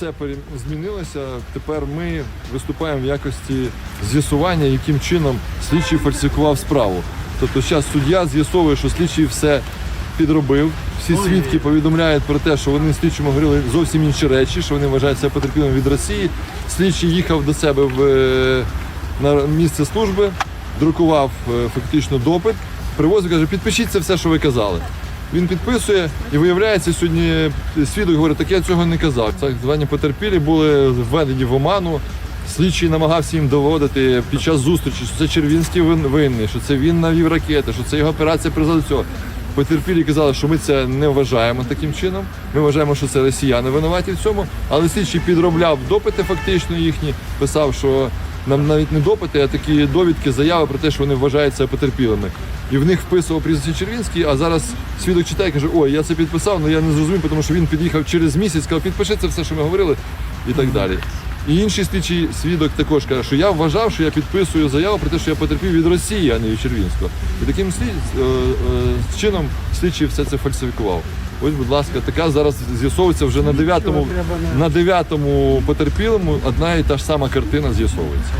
все змінилося. Тепер ми виступаємо в якості з'ясування, яким чином слідчий фальсифікував справу. Тобто зараз суддя з'ясовує, що слідчий все підробив. Всі свідки повідомляють про те, що вони слідчому говорили зовсім інші речі, що вони вважають себе потерпілими від Росії. Слідчий їхав до себе в е, на місце служби, друкував е, фактично допит, привозив, каже, підпишіть це все, що ви казали. Він підписує і виявляється, сьогодні свідок говорить, так я цього не казав. Так звані потерпілі були введені в оману. Слідчий намагався їм доводити під час зустрічі, що це Червінський вин- винний, що це він навів ракети, що це його операція призвела до цього. Потерпілі казали, що ми це не вважаємо таким чином. Ми вважаємо, що це росіяни винуваті в цьому. Але слідчий підробляв допити фактично їхні, писав, що нам навіть не допити, а такі довідки, заяви про те, що вони вважаються потерпілими. І в них вписував прізвище Червінський, а зараз свідок читає і каже, ой, я це підписав, але я не зрозумів, тому що він під'їхав через місяць, сказав, підпиши це все, що ми говорили, і так далі. І інший слідчий свідок також каже, що я вважав, що я підписую заяву про те, що я потерпів від Росії, а не від Червінського. І таким слід, е, е, чином слідчий все це фальсифікував. Ось, будь ласка, така зараз з'ясовується вже на дев'ятому на дев'ятому потерпілому одна і та ж сама картина з'ясовується.